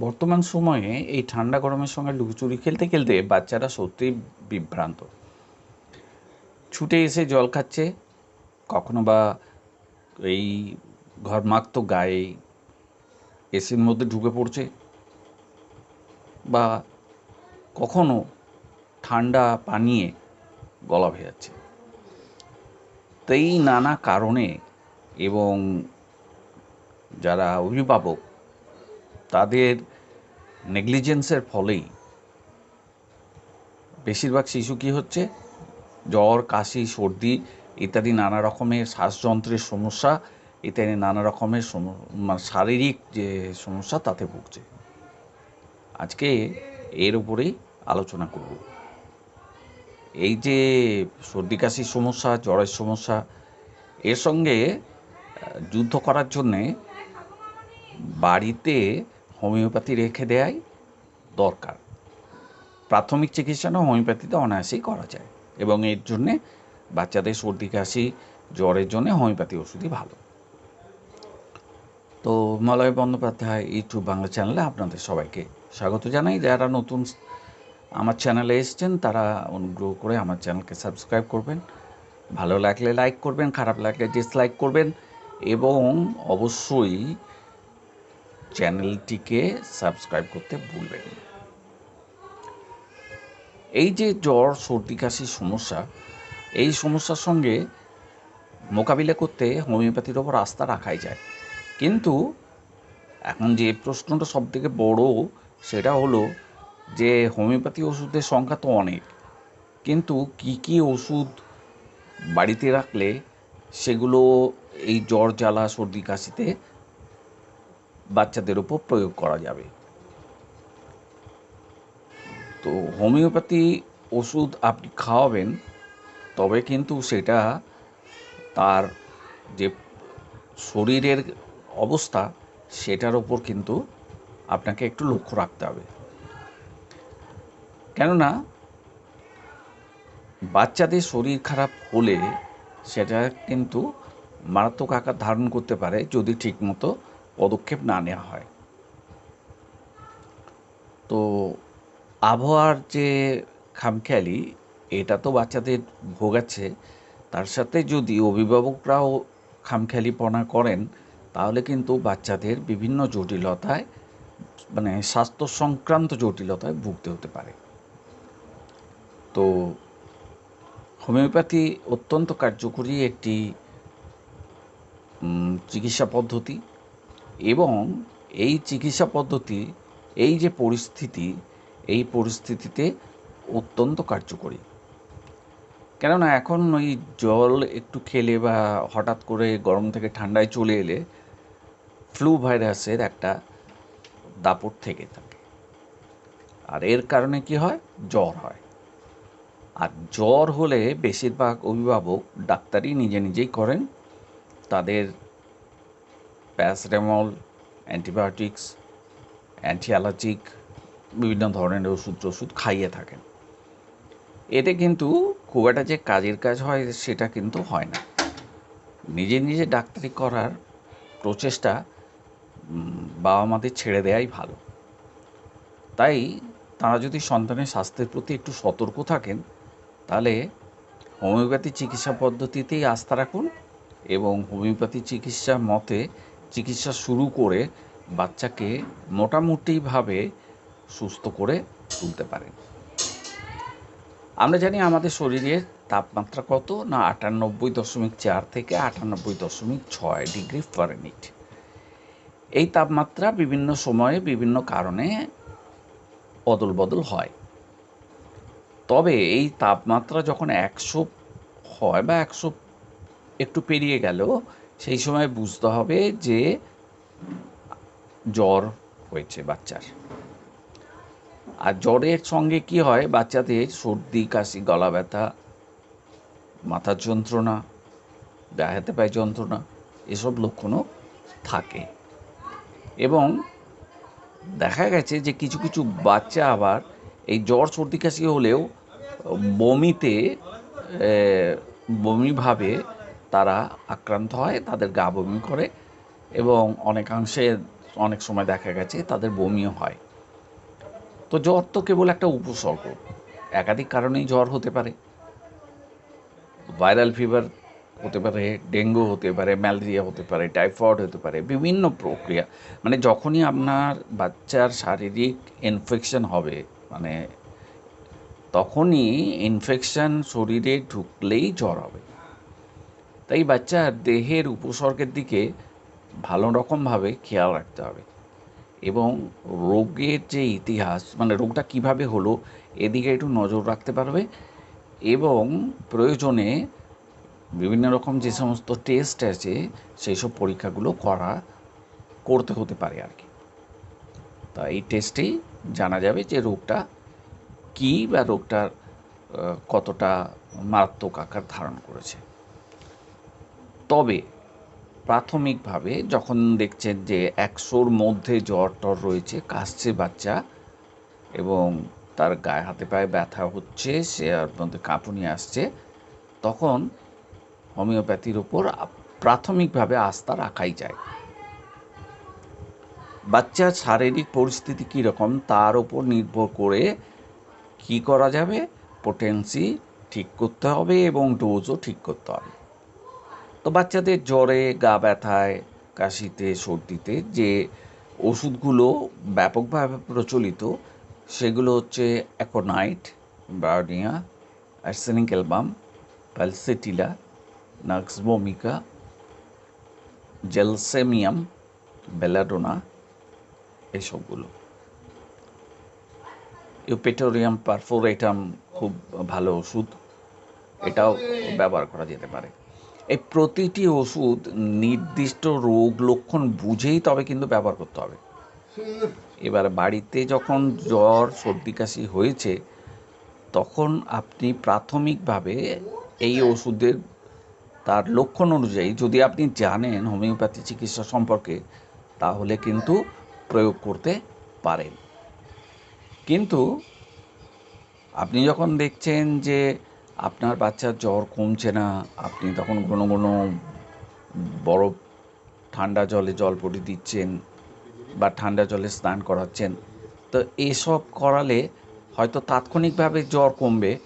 বর্তমান সময়ে এই ঠান্ডা গরমের সঙ্গে লুকোচুরি খেলতে খেলতে বাচ্চারা সত্যিই বিভ্রান্ত। ছুটে এসে জল খাচ্ছে, কখনো বা এই ঘরমাক্ত গায়ে এসির মধ্যে ঢুকে পড়ছে বা কখনো ঠান্ডা পানিয়ে গলা ভেজাচ্ছে। তো এই নানা কারণে এবং যারা অভিভাবক তাদের নেগলিজেন্সের ফলেই বেশিরভাগ শিশু কী হচ্ছে? জ্বর, কাশি, সর্দি ইত্যাদি নানা রকমের শ্বাসযন্ত্রের সমস্যা, ইত্যাদি নানা রকমের মানে শারীরিক যে সমস্যা তাতে ভুগছে। আজকে এর উপরেই আলোচনা করব। এই যে সর্দি কাশির সমস্যা, জ্বরের সমস্যা, এর সঙ্গে যুদ্ধ করার জন্যে বাড়িতে হোমিওপ্যাথি রেখে দেয়াই দরকার। প্রাথমিক চিকিৎসাটা হোমিওপ্যাথিতে অনায়াসেই করা যায় এবং এর জন্যে বাচ্চাদের সর্দি, কাশি, জ্বরের জন্যে হোমিওপ্যাথি ওষুধই ভালো। তো মলয় বন্দ্যোপাধ্যায় ইউটিউব বাংলা চ্যানেলে আপনাদের সবাইকে স্বাগত জানাই। যারা নতুন আমার চ্যানেলে এসেছেন, তারা অনুগ্রহ করে আমার চ্যানেলকে সাবস্ক্রাইব করবেন। ভালো লাগলে লাইক করবেন, খারাপ লাগলে ডিসলাইক করবেন এবং অবশ্যই চ্যানেলটিকে সাবস্ক্রাইব করতে ভুলবেন না। এই যে জ্বর, সর্দি, কাশির সমস্যা, এই সমস্যার সঙ্গে মোকাবিলা করতে হোমিওপ্যাথির ওপর আস্থা রাখাই যায় কিন্তু এখন যে প্রশ্নটা সব থেকে বড়, সেটা হলো যে হোমিওপ্যাথি ওষুধের সংখ্যা তো অনেক, কিন্তু কি কি ওষুধ বাড়িতে রাখলে সেগুলো এই জ্বর, জ্বালা, সর্দি, কাশিতে বাচ্চাদের উপর প্রয়োগ করা যাবে। তো হোমিওপ্যাথি ওষুধ আপনি খাওয়াবেন, তবে কিন্তু সেটা তার যে শরীরের অবস্থা, সেটার ওপর কিন্তু আপনাকে একটু লক্ষ্য রাখতে হবে। কেননা, বাচ্চাদের শরীর খারাপ হলে সেটা কিন্তু মারাত্মক আকার ধারণ করতে পারে যদি ঠিকমতো পদক্ষেপ না নেওয়া হয়। তো আবহাওয়ার যে খামখেয়ালি, এটা তো বাচ্চাদের ভোগাচ্ছে। তার সাথে যদি অভিভাবকরাও খামখেয়ালিপনা করেন, তাহলে কিন্তু বাচ্চাদের বিভিন্ন জটিলতায় মানে স্বাস্থ্য সংক্রান্ত জটিলতায় ভুগতে হতে পারে। তো হোমিওপ্যাথি অত্যন্ত কার্যকরী একটি চিকিৎসা পদ্ধতি। এবং এই চিকিৎসা পদ্ধতি, এই যে পরিস্থিতি, এই পরিস্থিতিতে অত্যন্ত কার্যকরী। কেননা এখন ওই জল একটু খেলে বা হঠাৎ করে গরম থেকে ঠান্ডায় চলে এলে ফ্লু ভাইরাসের একটা দাপট থেকে থাকে। আর এর কারণে কি হয়? জ্বর হয়। আর জ্বর হলে বেশিরভাগ অভিভাবক ডাক্তারই নিজে নিজেই করেন। তাদের প্যারাসিটামল, অ্যান্টিবায়োটিক্স অ্যান্টি অ্যালার্জিক বিভিন্ন ধরনের ওষুধ টষুধ খাইয়ে থাকেন। এতে কিন্তু খুব একটা যে কাজের কাজ হয় সেটা কিন্তু হয় না। নিজে নিজে ডাক্তারি করার প্রচেষ্টা বাবা মাদের ছেড়ে দেওয়াই ভালো। তাই তারা যদি সন্তানের স্বাস্থ্যের প্রতি একটু সতর্ক থাকেন, তাহলে হোমিওপ্যাথি চিকিৎসা পদ্ধতিতেই আস্থা রাখুন এবং হোমিওপ্যাথি চিকিৎসা মতে চিকিৎসা শুরু করে বাচ্চাকে মোটামুটিভাবে সুস্থ করে তুলতে পারেন আমরা জানি আমাদের শরীরের তাপমাত্রা কত? না, আটানব্বই দশমিক চার থেকে আটানব্বই দশমিক ছয় ডিগ্রি ফারেনহিট এই তাপমাত্রা বিভিন্ন সময়ে বিভিন্ন কারণে অদল বদল হয়। তবে এই তাপমাত্রা যখন একশো হয় বা একশো একটু পেরিয়ে গেল সেই সময় বুঝতে হবে যে জ্বর হয়েছে বাচ্চার। আর জ্বরের সঙ্গে কি হয়? বাচ্চাদের সর্দি, কাশি, গলা ব্যথা, মাথার যন্ত্রণা হাতে পায়ে যন্ত্রণা এসব লক্ষণও থাকে। এবং দেখা গেছে যে কিছু কিছু বাচ্চা আবার এই জ্বর, সর্দি, কাশি হলেও বমিতে বমিভাবে তারা আক্রান্ত হয়, তাদের গা বমি করে এবং অনেকাংশে অনেক সময় দেখা গেছে তাদের বমিও হয়। তো জ্বর তো কেবল একটা উপসর্গ। একাধিক কারণেই জ্বর হতে পারে। ভাইরাল ফিভার হতে পারে, ডেঙ্গু হতে পারে, ম্যালেরিয়া হতে পারে, টাইফয়েড হতে পারে, বিভিন্ন প্রক্রিয়া। মানে যখনই আপনার বাচ্চার শারীরিক ইনফেকশন হবে মানে তখনই ইনফেকশন শরীরে ঢুকলেই জ্বর হবে। তাই বাচ্চার দেহের উপসর্গের দিকে ভালো রকমভাবে খেয়াল রাখতে হবে। এবং রোগের যে ইতিহাস মানে রোগটা কীভাবে হলো, এদিকে একটু নজর রাখতে পারবে। এবং প্রয়োজনে বিভিন্ন রকম যে সমস্ত টেস্ট আছে সেই সব পরীক্ষাগুলো করা, করতে হতে পারে আর কি। তা এই টেস্টেই জানা যাবে যে রোগটা কী বা রোগটার কতটা মারাত্মক আকার ধারণ করেছে। তবে প্রাথমিকভাবে যখন দেখছেন যে একশোর মধ্যে জ্বর টর রয়েছে, কাশছে বাচ্চা এবং তার গায়ে হাতে পায়ে ব্যথা হচ্ছে, সে মধ্যে কাঁপুনি আসছে, তখন হোমিওপ্যাথির ওপর প্রাথমিকভাবে আস্থা রাখাই যায়। বাচ্চার শারীরিক পরিস্থিতি কীরকম তার ওপর নির্ভর করে কি করা যাবে, পোটেন্সি ঠিক করতে হবে এবং ডোজও ঠিক করতে হবে। তো বাচ্চাদের জ্বরে, গা ব্যথায়, কাশিতে, সর্দিতে যে ওষুধগুলো ব্যাপকভাবে প্রচলিত, সেগুলো হচ্ছে aconite bryonia arsenic album pulsatilla nux vomica gelsemium, belladonna, এসবগুলো। ইউপেটোরিয়াম পারফোরেটাম খুব ভালো ওষুধ, এটাও ব্যবহার করা যেতে পারে। এই প্রতিটি ওষুধ নির্দিষ্ট রোগ লক্ষণ বুঝেই তবে কিন্তু ব্যবহার করতে হবে। এবার বাড়িতে যখন জ্বর, সর্দি কাশি হয়েছে, তখন আপনি প্রাথমিকভাবে এই ওষুধের তার লক্ষণ অনুযায়ী যদি আপনি জানেন হোমিওপ্যাথি চিকিৎসা সম্পর্কে, তাহলে কিন্তু প্রয়োগ করতে পারেন। কিন্তু আপনি যখন দেখছেন যে আপনার বাচ্চার জ্বর কমছে না, আপনি তখন কোনো কোনো বরফ ঠান্ডা জলে জলপটি দিচ্ছেন বা ঠান্ডা জলে স্নান করাচ্ছেন। তো এসব করালে হয়তো তাৎক্ষণিকভাবে জ্বর কমবে,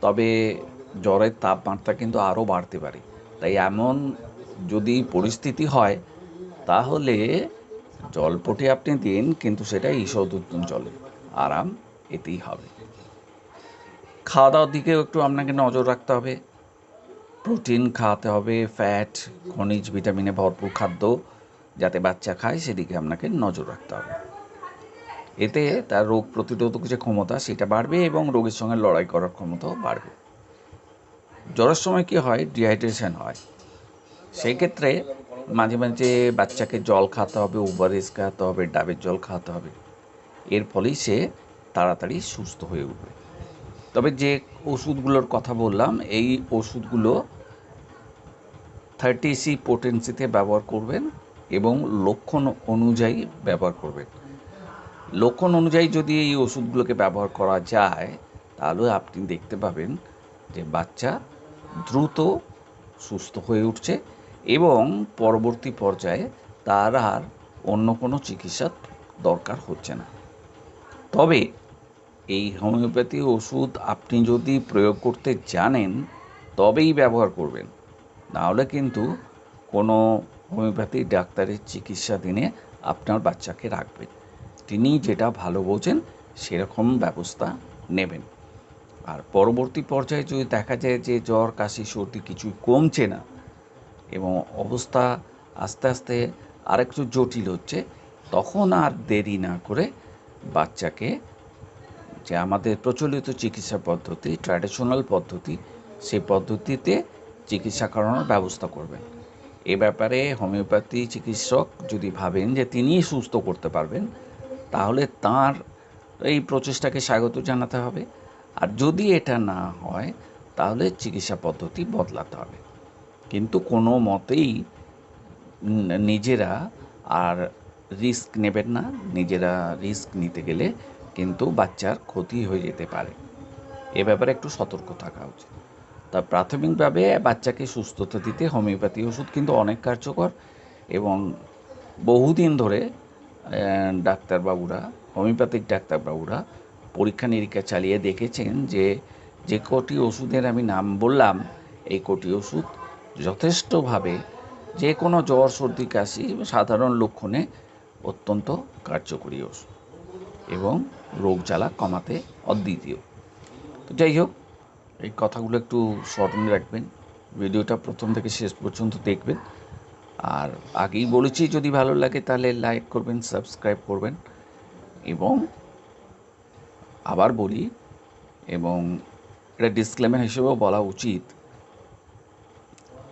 তবে জ্বরের তাপমাত্রা কিন্তু আরও বাড়তে পারে। তাই এমন যদি পরিস্থিতি হয়, তাহলে জলপটি আপনি দিন, কিন্তু সেটা ঈষদুত্তম জলে। আরাম এতেই হবে। খাওয়া দাওয়ার দিকেও একটু আপনাকে নজর রাখতে হবে। প্রোটিন খাওয়াতে হবে ফ্যাট খনিজ ভিটামিনে ভরপুর খাদ্য যাতে বাচ্চা খায়, সেদিকে আপনাকে নজর রাখতে হবে। এতে তার রোগ প্রতিরোধক যে ক্ষমতা, সেটা বাড়বে এবং রোগের সঙ্গে লড়াই করার ক্ষমতাও বাড়বে। জ্বরের সময় কি হয়? ডিহাইড্রেশন হয়। সেই ক্ষেত্রে মাঝে মাঝে বাচ্চাকে জল খাওয়াতে হবে ওভারেস খাওয়াতে হবে, ডাবের জল খাওয়াতে হবে। এর ফলেই সে তাড়াতাড়ি সুস্থ হয়ে উঠবে। তবে যে ওষুধগুলোর কথা বললাম, এই ওষুধগুলো থার্টি সি পোটেন্সিতে ব্যবহার করবেন এবং লক্ষণ অনুযায়ী ব্যবহার করবেন। লক্ষণ অনুযায়ী যদি এই ওষুধগুলোকে ব্যবহার করা যায়, তাহলে আপনি দেখতে পাবেন যে বাচ্চা দ্রুত সুস্থ হয়ে উঠছে এবং পরবর্তী পর্যায়ে তার আর অন্য কোনো চিকিৎসার দরকার হচ্ছে না। তবে এই হোমিওপ্যাথি ওষুধ আপনি যদি প্রয়োগ করতে জানেন, তবেই ব্যবহার করবেন। নাহলে কিন্তু কোনো হোমিওপ্যাথি ডাক্তারের চিকিৎসা দিনে আপনার বাচ্চাকে রাখবেন। তিনি যেটা ভালো বোঝেন, সেরকম ব্যবস্থা নেবেন। আর পরবর্তী পর্যায়ে যদি দেখা যায় যে জ্বর, কাশি, সর্দি কিছুই কমছে না এবং অবস্থা আস্তে আস্তে আরেকটু জটিল হচ্ছে, তখন আর দেরি না করে বাচ্চাকে যে আমাদের প্রচলিত চিকিৎসা পদ্ধতি ট্র্যাডিশনাল পদ্ধতি, সেই পদ্ধতিতে চিকিৎসা করানোর ব্যবস্থা করবেন। এ ব্যাপারে হোমিওপ্যাথি চিকিৎসক যদি ভাবেন যে তিনিই সুস্থ করতে পারবেন, তাহলে তার এই প্রচেষ্টাকে স্বাগত জানাতে হবে। আর যদি এটা না হয়, তাহলে চিকিৎসা পদ্ধতি বদলাতে হবে। কিন্তু কোনো মতেই নিজেরা আর রিস্ক নেবেন না। নিজেরা রিস্ক নিতে গেলে কিন্তু বাচ্চার ক্ষতি হয়ে যেতে পারে। এ ব্যাপারে একটু সতর্ক থাকা উচিত। তা প্রাথমিকভাবে বাচ্চাকে সুস্থতা দিতে হোমিওপ্যাথি ওষুধ কিন্তু অনেক কার্যকর এবং বহুদিন ধরে ডাক্তারবাবুরা, হোমিওপ্যাথিক ডাক্তারবাবুরা পরীক্ষা নিরীক্ষা চালিয়ে দেখেছেন যে যে কটি ওষুধের আমি নাম বললাম, এই কটি ওষুধ যথেষ্টভাবে যে কোনো জ্বর, সর্দি, কাশি সাধারণ লক্ষণে অত্যন্ত কার্যকরী ওষুধ। এবং রোগ জ্বালা কমাতে অদ্বিতীয়। তো যাই হোক, এই কথাগুলো একটু স্মরণে রাখবেন। ভিডিওটা প্রথম থেকে শেষ পর্যন্ত দেখবেন। আর আগেই বলেছি, যদি ভালো লাগে তাহলে লাইক করবেন সাবস্ক্রাইব করবেন এবং আবার বলি এবং এটা ডিসক্লেমার হিসেবেও বলা উচিত,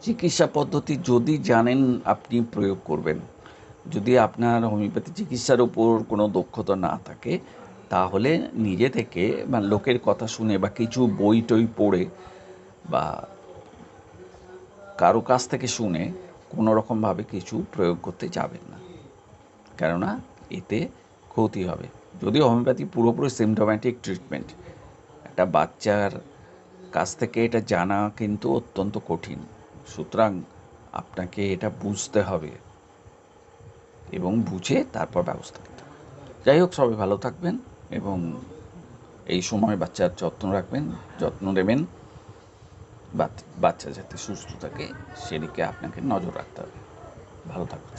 চিকিৎসা পদ্ধতি যদি জানেন আপনি প্রয়োগ করবেন। যদি আপনার হোমিওপ্যাথি চিকিৎসার উপর কোনো দক্ষতা না থাকে, তাহলে নিজে থেকে বা লোকের কথা শুনে বা কিছু বই টই পড়ে বা কারও কাছ থেকে শুনে কোনো রকমভাবে কিছু প্রয়োগ করতে যাবেন না। কেননা এতে ক্ষতি হবে। যদিও হোমিওপ্যাথি পুরোপুরি সিমটোম্যাটিক ট্রিটমেন্ট একটা বাচ্চার কাছ থেকে এটা জানা কিন্তু অত্যন্ত কঠিন। সুতরাং আপনাকে এটা বুঝতে হবে। এবং বুঝে তারপর ব্যবস্থা নিতে যাই হোক, সবাই ভালো থাকবেন এবং এই সময় বাচ্চার যত্ন রাখবেন, যত্ন নেবেন। বাচ্চা যাতে সুস্থ থাকে, সেদিকে আপনাকে নজর রাখতে হবে। ভালো থাকবেন